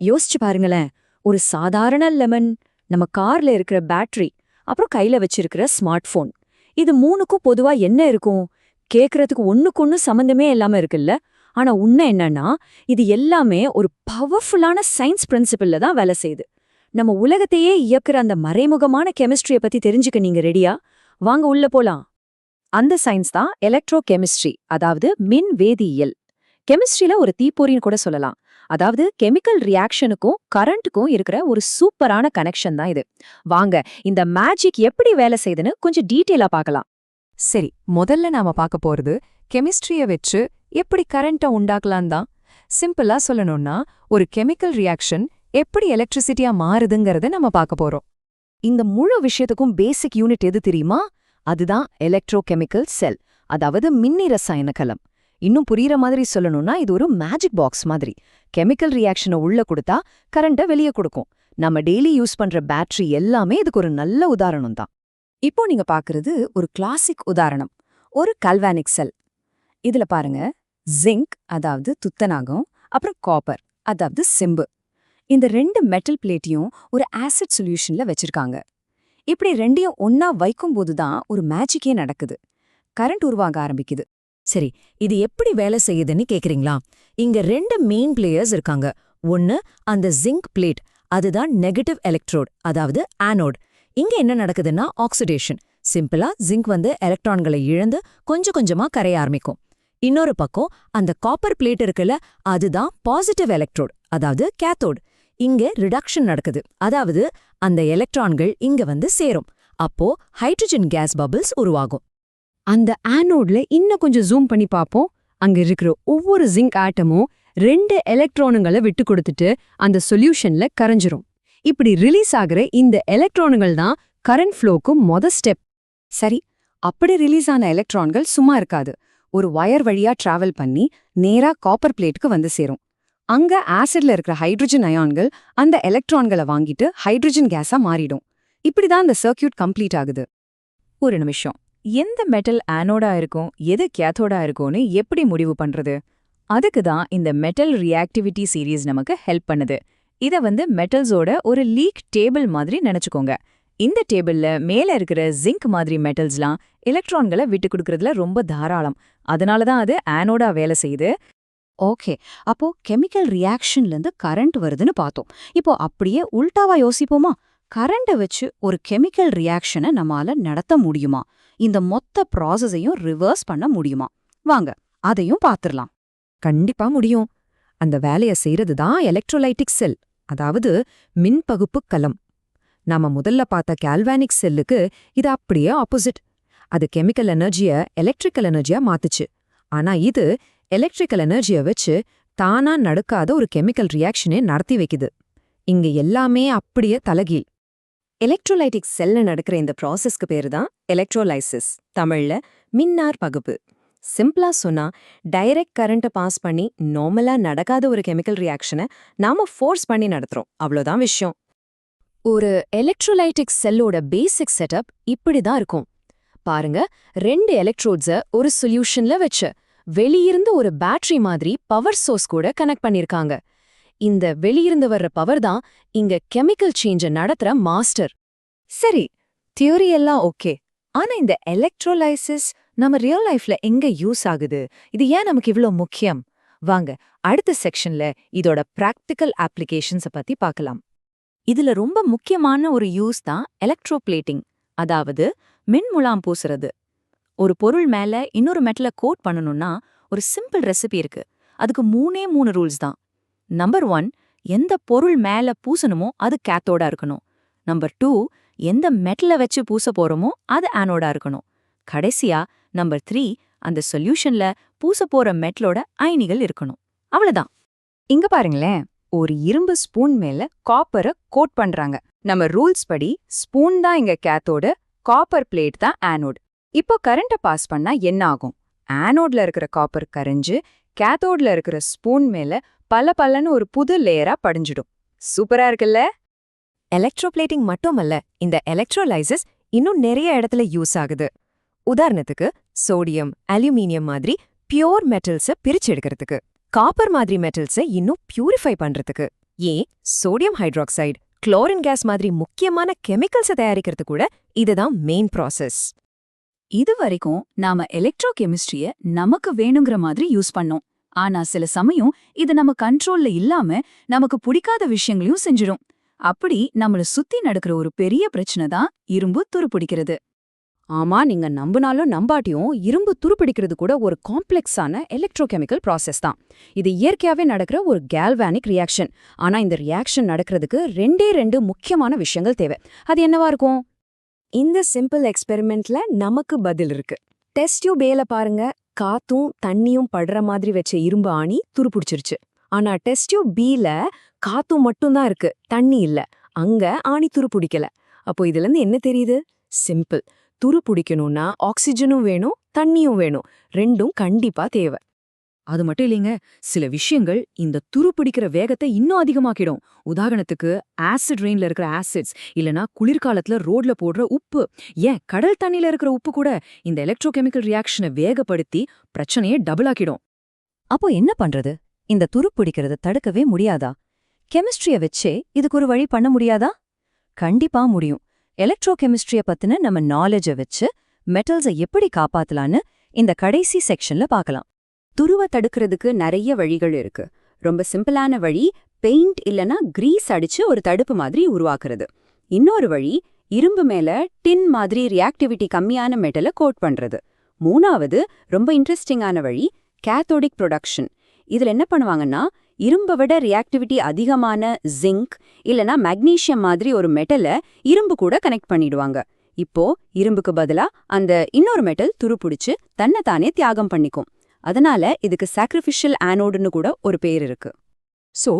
யோசிச்சு பாருங்களேன். ஒரு சாதாரண லெமன் நம்ம கார்ல இருக்கிற பேட்டரி அப்புறம் கையில வச்சிருக்கிற ஸ்மார்ட் போன் இது மூணுக்கும் பொதுவா என்ன இருக்கும்? கேக்குறதுக்கு ஒண்ணுக்கொன்னு சம்பந்தமே இல்லாம இருக்குல்ல? ஆனா உண்மை என்னன்னா இது எல்லாமே ஒரு பவர்ஃபுல்லான சயின்ஸ் பிரின்சிபல்ல தான் வேலை செய்யுது. நம்ம உலகத்தையே இயக்குற அந்த மறைமுகமான கெமிஸ்ட்ரிய பத்தி தெரிஞ்சுக்க நீங்க ரெடியா வாங்க உள்ள போலாம். அந்த சயின்ஸ் தான் எலக்ட்ரோ கெமிஸ்ட்ரி அதாவது மின் வேதியியல் கெமிஸ்ட்ரியில ஒரு தீப்பொறின்னு கூட சொல்லலாம். அதாவது கெமிக்கல் ரியாக்ஷனுக்கும் கரண்ட்டுக்கும் இருக்கிற ஒரு சூப்பரான கனெக்ஷன் தான் இது. வாங்க இந்த மேஜிக் எப்படி வேலை செய்யுதுன்னு கொஞ்சம் டீட்டெயிலா பார்க்கலாம். சரி முதல்ல நாம பார்க்க போறது கெமிஸ்ட்ரிய வச்சு எப்படி கரண்ட்டை உண்டாக்கலாம் தான். சிம்பிளா சொல்லணும்னா ஒரு கெமிக்கல் ரியாக்ஷன் எப்படி எலக்ட்ரிசிட்டியா மாறுதுங்கிறத நம்ம பார்க்க போறோம். இந்த முழு விஷயத்துக்கும் பேசிக் யூனிட் எது தெரியுமா? அதுதான் எலக்ட்ரோகெமிக்கல் செல் அதாவது மின்னி ரசாயன கலம். இன்னும் புரியுற மாதிரி சொல்லணும்னா இது ஒரு மேஜிக் பாக்ஸ் மாதிரி. கெமிக்கல் ரியாக்ஷனை உள்ள கொடுத்தா கரண்ட்டை வெளியே கொடுக்கும். நம்ம டெய்லி யூஸ் பண்ற பேட்டரி எல்லாமே இதுக்கு ஒரு நல்ல உதாரணம் தான். இப்போ நீங்க பாக்குறது ஒரு கிளாசிக் உதாரணம். ஒரு கல்வானிக் செல் இதுல பாருங்க ஜிங்க் அதாவது துத்தநாகம் அப்புறம் காப்பர் அதாவது செம்பு. இந்த ரெண்டு மெட்டல் பிளேட்டையும் ஒரு ஆசிட் சொல்யூஷன்ல வச்சிருக்காங்க. இப்படி ரெண்டையும் ஒன்னா வைக்கும்போது தான் ஒரு மேஜிக்கே நடக்குது. கரண்ட் உருவாக ஆரம்பிக்குது. சரி இது எப்படி வேலை செய்யுதுன்னு கேக்குறீங்களா? இங்க ரெண்டு மெயின் பிளேயர்ஸ் இருக்காங்க. ஒன்னு அந்த ஜிங்க் பிளேட் அதுதான் நெகட்டிவ் எலக்ட்ரோட் அதாவது ஆனோட் இங்க என்ன நடக்குதுன்னா ஆக்சிடேஷன் சிம்பிளா ஜிங்க் வந்து எலக்ட்ரான்களை இழந்து கொஞ்சம் கொஞ்சமா கரைய ஆரம்பிக்கும். இன்னொரு பக்கம் அந்த காப்பர் பிளேட் இருக்குல்ல அதுதான் பாசிட்டிவ் எலக்ட்ரோட் அதாவது கேத்தோட் இங்க ரிடக்ஷன் நடக்குது. அதாவது அந்த எலக்ட்ரான்கள் இங்க வந்து சேரும். அப்போ ஹைட்ரஜன் கேஸ் பபிள்ஸ் உருவாகும். அந்த ஆனோட்ல இன்னும் கொஞ்சம் ஜூம் பண்ணி பார்ப்போம். அங்க இருக்கிற ஒவ்வொரு ஜிங்க் ஆட்டமும் ரெண்டு எலக்ட்ரானுங்களை விட்டு கொடுத்துட்டு அந்த சொல்யூஷன்ல கரைஞ்சிரும். இப்படி ரிலீஸ் ஆகுற இந்த எலக்ட்ரானுகள் தான் கரண்ட் ஃப்ளோக்கு மொத ஸ்டெப் சரி அப்படி ரிலீஸ் ஆன எலக்ட்ரான்கள் சும்மா இருக்காது. ஒரு வயர் வழியா டிராவல் பண்ணி நேரா காப்பர் பிளேட்டுக்கு வந்து சேரும். அங்க ஆசிட்ல இருக்கிற ஹைட்ரஜன் அயான்கள் அந்த எலக்ட்ரான்களை வாங்கிட்டு ஹைட்ரஜன் கேஸா மாறிடும். இப்படிதான் இந்த சர்க்கியூட் கம்ப்ளீட் ஆகுது. ஒரு நிமிஷம். எந்த மெட்டல் ஆனோடா இருக்கும் எது கேத்தோடா இருக்கும்னு எப்படி முடிவு பண்றது? அதுக்கு தான் இந்த மெட்டல் ரியாக்டிவிட்டி சீரீஸ் நமக்கு ஹெல்ப் பண்ணுது. இத வந்து மெட்டல்ஸோட ஒரு லீக் டேபிள் மாதிரி நினைச்சுக்கோங்க. இந்த டேபிள்ல மேல இருக்கிற ஜிங்க் மாதிரி மெட்டல்ஸ்லாம் எலக்ட்ரான்களை விட்டு கொடுக்கறதுல ரொம்ப தாராளம். அதனால தான் அது ஆனோடா வேலை செய்யுது. ஓகே அப்போ கெமிக்கல் ரியாக்ஷன்ல இருந்து கரண்ட் வருதுன்னு பார்த்தோம். இப்போ அப்படியே உல்டாவா யோசிப்போமா? கரண்ட வச்சு ஒரு கெமிக்கல் ரியாக்ஷனை நம்மால நடத்த முடியுமா? இந்த மொத்த ப்ராசஸையும் ரிவர்ஸ் பண்ண முடியுமா? வாங்க அதையும் பார்த்துடலாம் கண்டிப்பா முடியும். அந்த வேலைய செய்யறது தான் எலக்ட்ரோலைட்டிக் செல் அதாவது மின்பகுப்பு கலம். நாம முதல்ல பார்த்த கால்வானிக் செல்லுக்கு இது அப்படியே ஆப்போசிட் அது கெமிக்கல் எனர்ஜிய எலக்ட்ரிக்கல் எனர்ஜியா மாத்துச்சு. ஆனா இது எலக்ட்ரிக்கல் எனர்ஜிய வச்சு தானா நடக்காத ஒரு கெமிக்கல் ரியாக்ஷனே நடத்தி வைக்குது. இங்க எல்லாமே அப்படியே தலகீழ். எலக்ட்ரோலைட்டிக் செல்ல நடக்கிற இந்த ப்ராசஸ்க்கு பேரு தான் எலக்ட்ரோலைசிஸ் தமிழ்ல மின்னார் பகுப்பு. சிம்பிளா சொன்னா டைரக்ட் கரண்ட்டை பாஸ் பண்ணி நார்மலா நடக்காத ஒரு கெமிக்கல் ரியாக்ஷனை நாம ஃபோர்ஸ் பண்ணி நடத்துறோம். அவ்வளோதான் விஷயம். ஒரு எலக்ட்ரோலைட்டிக் செல்லோட பேசிக் செட்டப் இப்படி தான் இருக்கும். பாருங்க ரெண்டு எலக்ட்ரோட்ஸ ஒரு சொல்யூஷன்ல வச்சு வெளியிருந்து ஒரு பேட்டரி மாதிரி பவர் சோர்ஸ் கூட கனெக்ட் பண்ணிருக்காங்க. இந்த வெளியிருந்து வர்ற பவர் தான் இங்க கெமிக்கல் சேஞ்ச நடத்துற மாஸ்டர் சரி தியோரி எல்லாம் ஓகே ஆனா இந்த எலக்ட்ரோலைசிஸ் நம்ம ரியல் லைஃப்ல எங்க யூஸ் ஆகுது? இது ஏன் நமக்கு இவ்ளோ முக்கியம்? வாங்க அடுத்த செக்ஷன்ல இதோட பிராக்டிக்கல் அப்ளிகேஷன்ஸ பத்தி பார்க்கலாம். இதுல ரொம்ப முக்கியமான ஒரு யூஸ் தான் எலக்ட்ரோபிளேட்டிங் அதாவது மின்முலாம் பூசுறது. ஒரு பொருள் மேல இன்னொரு மெட்டல கோட் பண்ணணும்னா ஒரு சிம்பிள் ரெசிபி இருக்கு. அதுக்கு மூணே மூணு ரூல்ஸ் தான். நம்பர் ஒன் எந்த பொருள் மேல பூசணுமோ அது கேத்தோடா இருக்கணும். நம்பர் டூ எந்த மெட்டல வச்சு பூச போறோமோ அது ஆனோடா இருக்கணும். கடைசியா நம்பர் த்ரீ அந்த சொல்யூஷன்ல பூச போற மெட்டலோட அயனிகள் இருக்கணும். அவ்வளவுதான். இங்க பாருங்களேன் ஒரு இரும்பு ஸ்பூன் மேல காப்பரை கோட் பண்றாங்க. நம்ம ரூல்ஸ் படி ஸ்பூன் தான் இங்க கேத்தோடு காப்பர் பிளேட் தான் ஆனோட் இப்போ கரண்ட்டை பாஸ் பண்ணா என்ன ஆகும்? ஆனோட்ல இருக்கிற காப்பர் கரைஞ்சு கேத்தோட்ல இருக்கிற ஸ்பூன் மேல பல பலன்னு ஒரு புது லேயரா படிஞ்சிடும். சூப்பரா இருக்குல்ல? எலக்ட்ரோபிளேட்டிங் மட்டுமல்ல இந்த எலக்ட்ரோலைசஸ் இன்னும் நிறைய இடத்துல யூஸ் ஆகுது. உதாரணத்துக்கு சோடியம் அலுமினியம் மாதிரி பியோர் மெட்டல்ஸை பிரிச்சு எடுக்கிறதுக்கு காப்பர் மாதிரி மெட்டல்ஸை இன்னும் பியூரிஃபை பண்றதுக்கு. ஏன்? சோடியம் ஹைட்ராக்சைடு குளோரின் கேஸ் மாதிரி முக்கியமான கெமிக்கல்ஸை தயாரிக்கிறது கூட இதுதான் மெயின் ப்ராசஸ் இது வரைக்கும் நாம எலக்ட்ரோ கெமிஸ்ட்ரிய நமக்கு வேணுங்கிற மாதிரி யூஸ் பண்ணோம். ஆனா சில சமயம் இது நம்ம கண்ட்ரோல்ல இல்லாம நமக்கு பிடிக்காத விஷயங்களையும் செஞ்சிடும். அப்படி நம்மள சுத்தி நடக்கிற ஒரு பெரிய பிரச்சனை தான் இரும்பு துருப்பிடிக்கிறது ஆமா நீங்க நம்பினாலும் நம்பாட்டியும் இரும்பு துருப்பிடிக்கிறது கூட ஒரு காம்ப்ளெக்ஸான எலக்ட்ரோகெமிக்கல் ப்ராசஸ் தான். இது இயற்கையாவே நடக்கிற ஒரு கேல்வானிக் ரியாக்ஷன் ஆனா இந்த ரியாக்ஷன் நடக்கிறதுக்கு ரெண்டே ரெண்டு முக்கியமான விஷயங்கள் தேவை. அது என்னவா இருக்கும்? இந்த சிம்பிள் எக்ஸ்பெரிமெண்ட்ல நமக்கு பதில் இருக்கு. டெஸ்ட் டியூப் ஏல பாருங்க காத்தும் தண்ணியும் படுற மாதிரி வச்ச இரும்பு ஆணி துருப்பிடிச்சிருச்சு. ஆனா டெஸ்ட் டியூப் பீல காத்தும் மட்டும்தான் இருக்கு தண்ணி இல்ல. அங்க ஆணி துருப்பிடிக்கல. அப்போ இதுல இருந்து என்ன தெரியுது? சிம்பிள் துரு பிடிக்கணும்னா ஆக்சிஜனும் வேணும் தண்ணியும் வேணும். ரெண்டும் கண்டிப்பா தேவை. அது மட்டும் இல்லைங்க சில விஷயங்கள் இந்த துரு பிடிக்கிற வேகத்தை இன்னும் அதிகமாக்கிடும். உதாரணத்துக்கு ஆசிட் ரெயின்ல இருக்கிற ஆசிட்ஸ் இல்லனா குளிர்காலத்துல ரோட்ல போடுற உப்பு. ஏன்? கடல் தண்ணியில இருக்கிற உப்பு கூட இந்த எலக்ட்ரோகெமிக்கல் ரியாக்ஷனை வேகப்படுத்தி பிரச்சனையை டபுள் ஆக்கிடும். அப்போ என்ன பண்றது? இந்த துரு பிடிக்கிறத தடுக்கவே முடியாதா? கெமிஸ்ட்ரிய வச்சே இதுக்கு ஒரு வழி பண்ண முடியாதா? கண்டிப்பா முடியும். எலக்ட்ரோகெமிஸ்ட்ரிய பத்தின நம்ம நாலேஜ வச்சு மெட்டல்ஸை எப்படி காப்பாத்தலான்னு இந்த கடைசி செக்ஷன்ல பார்க்கலாம். துருவ தடுக்கிறதுக்கு நிறைய வழிகள் இருக்கு. ரொம்ப சிம்பிளான வழி பெயிண்ட் இல்லனா கிரீஸ் அடிச்சு ஒரு தடுப்பு மாதிரி உருவாக்குறது. இன்னொரு வழி இரும்பு மேல டின் மாதிரி ரியாக்டிவிட்டி கம்மியான மெட்டலை கோட் பண்றது. மூணாவது ரொம்ப இன்ட்ரெஸ்டிங்கான வழி கேத்தோடிக் ப்ரொடக்ஷன் இதுல என்ன பண்ணுவாங்கன்னா இரும்பை விட ரியாக்டிவிட்டி அதிகமான ஜிங்க் இல்லனா மெக்னீசியம் மாதிரி ஒரு மெட்டலை இரும்பு கூட கனெக்ட் பண்ணிடுவாங்க. இப்போ இரும்புக்கு பதிலா அந்த இன்னொரு மெட்டல் துருப்பிடிச்சு தன்னைத்தானே தானே தியாகம் பண்ணிக்கும். அதனால இதுக்கு சாக்ரிஃபிஷியல் ஆனோடுன்னு கூட ஒரு பேர் இருக்கு. சோ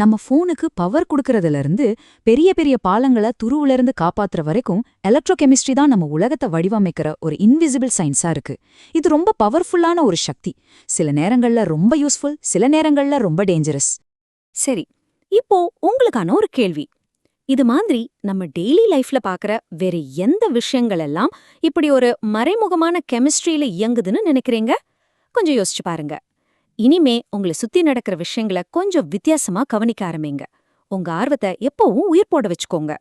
நம்ம ஃபோனுக்கு பவர் கொடுக்கறதுலேருந்து பெரிய பெரிய பாலங்களை துருவுல இருந்து காப்பாத்துற வரைக்கும் எலக்ட்ரோகெமிஸ்ட்ரி தான் நம்ம உலகத்தை வடிவமைக்கிற ஒரு இன்விசிபிள் சயின்ஸா இருக்கு. இது ரொம்ப பவர்ஃபுல்லான ஒரு சக்தி. சில நேரங்கள்ல ரொம்ப யூஸ்ஃபுல் சில நேரங்கள்ல ரொம்ப டேஞ்சரஸ் சரி இப்போ உங்களுக்கான ஒரு கேள்வி. இது மாதிரி நம்ம டெய்லி லைஃப்ல பாக்குற வேற எந்த விஷயங்கள் எல்லாம் இப்படி ஒரு மறைமுகமான கெமிஸ்ட்ரியில இயங்குதுன்னு நினைக்கிறீங்க? கொஞ்சம் யோசிச்சு பாருங்க. இனிமே உங்களை சுத்தி நடக்கிற விஷயங்களை கொஞ்சம் வித்தியாசமா கவனிக்க ஆரம்பிங்க. உங்க ஆர்வத்தை எப்பவும் உயிர் போட வச்சுக்கோங்க.